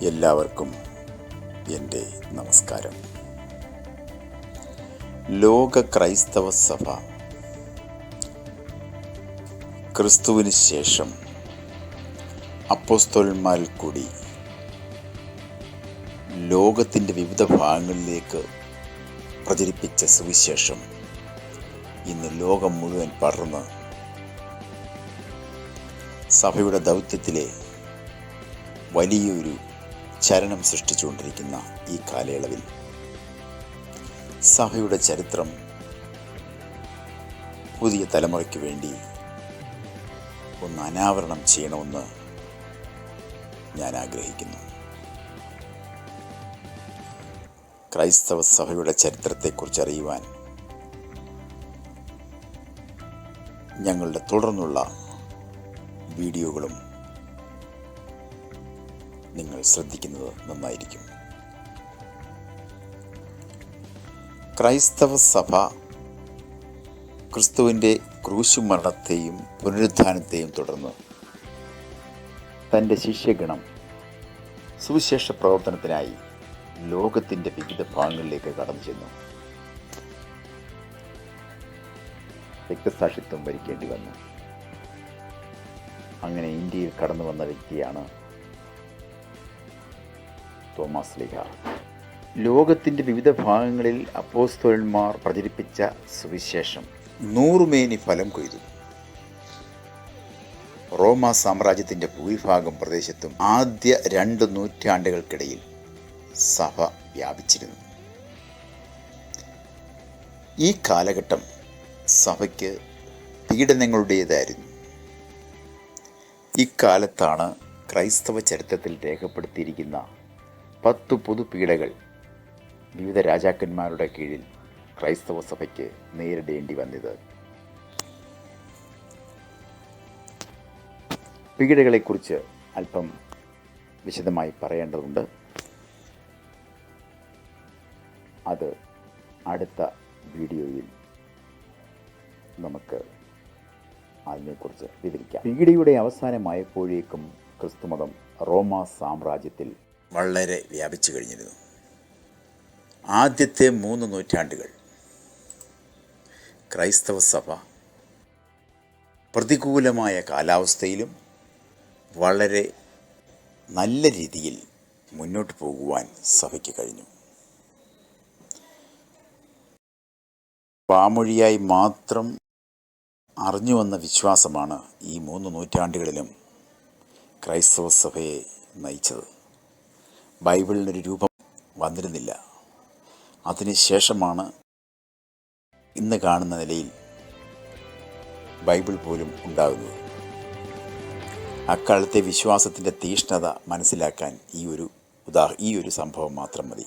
എല്ലാവർക്കും എന്റെ നമസ്കാരം. ലോക ക്രൈസ്തവ സഭ ക്രിസ്തുവിന് ശേഷം അപ്പോസ്തോലന്മാരിൽ കൂടി ലോകത്തിന്റെ വിവിധ ഭാഗങ്ങളിലേക്ക് പ്രചരിപ്പിച്ച സുവിശേഷം ഇന്ന് ലോകം മുഴുവൻ പടർന്ന് സഭയുടെ ദൗത്യത്തിലെ വലിയൊരു ചലനം സൃഷ്ടിച്ചുകൊണ്ടിരിക്കുന്ന ഈ കാലയളവിൽ സഭയുടെ ചരിത്രം പുതിയ തലമുറയ്ക്ക് വേണ്ടി ഒന്ന് അനാവരണം ചെയ്യണമെന്ന് ഞാൻ ആഗ്രഹിക്കുന്നു. ക്രൈസ്തവ സഭയുടെ ചരിത്രത്തെക്കുറിച്ച് അറിയുവാൻ ഞങ്ങളുടെ തുടർന്നുള്ള വീഡിയോകളും നിങ്ങൾ ശ്രദ്ധിക്കുന്നത് നന്നായിരിക്കും. ക്രൈസ്തവ സഭ ക്രിസ്തുവിന്റെ ക്രൂശുമരണത്തെയും പുനരുദ്ധാനത്തെയും തുടർന്ന് തന്റെ ശിഷ്യഗണം സുവിശേഷ പ്രവർത്തനത്തിനായി ലോകത്തിന്റെ വിവിധ ഭാഗങ്ങളിലേക്ക് കടന്നു ചെന്നു. രക്തസാക്ഷിത്വം വരിക്കേണ്ടി വന്നു. അങ്ങനെ ഇന്ത്യയിൽ കടന്നു വന്ന വ്യക്തിയാണ് തോമസ് ലിഹ ലോകത്തിന്റെ വിവിധ ഭാഗങ്ങളിൽ അപ്പോസ്തോലന്മാർ പ്രചരിപ്പിച്ച സുവിശേഷം നൂറുമേനി ഫലം കൊയ്തു. റോമ സാമ്രാജ്യത്തിന്റെ ഭൂരിഭാഗം പ്രദേശത്തും ആദ്യ രണ്ട് നൂറ്റാണ്ടുകൾക്കിടയിൽ സഭ വ്യാപിച്ചിരുന്നു. ഈ കാലഘട്ടം സഭയ്ക്ക് പീഡനങ്ങളുടേതായിരുന്നു. ഇക്കാലത്താണ് ക്രൈസ്തവ ചരിത്രത്തിൽ രേഖപ്പെടുത്തിയിരിക്കുന്ന പത്തു പൊതുപീഡകൾ വിവിധ രാജാക്കന്മാരുടെ കീഴിൽ ക്രൈസ്തവ സഭയ്ക്ക് നേരിടേണ്ടി വന്നത്. പീഡകളെക്കുറിച്ച് അല്പം വിശദമായി പറയേണ്ടതുണ്ട്. അത് അടുത്ത വീഡിയോയിൽ നമുക്ക് അതിനെക്കുറിച്ച് വിവരിക്കാം. പീഡയുടെ അവസാനമായപ്പോഴേക്കും ക്രിസ്തുമതം റോമാ സാമ്രാജ്യത്തിൽ വളരെ വ്യാപിച്ചു കഴിഞ്ഞിരുന്നു. ആദ്യത്തെ മൂന്ന് നൂറ്റാണ്ടുകൾ. ക്രൈസ്തവ സഭ പ്രതികൂലമായ കാലാവസ്ഥയിലും വളരെ നല്ല രീതിയിൽ മുന്നോട്ട് പോകുവാൻ സഭയ്ക്ക് കഴിഞ്ഞു. വാമൊഴിയായി മാത്രം അറിഞ്ഞു വന്ന വിശ്വാസമാണ് ഈ മൂന്ന് നൂറ്റാണ്ടുകളിലും ക്രൈസ്തവ സഭയെ നയിച്ചത്. ബൈബിളിനൊരു രൂപം വന്നിരുന്നില്ല. അതിനുശേഷമാണ് ഇന്ന് കാണുന്ന നിലയിൽ ബൈബിൾ പോലും ഉണ്ടാകുന്നത്. അക്കാലത്തെ വിശ്വാസത്തിന്റെ തീഷ്ണത മനസ്സിലാക്കാൻ ഈ ഒരു ഉദാ ഈ ഒരു സംഭവം മാത്രം മതി.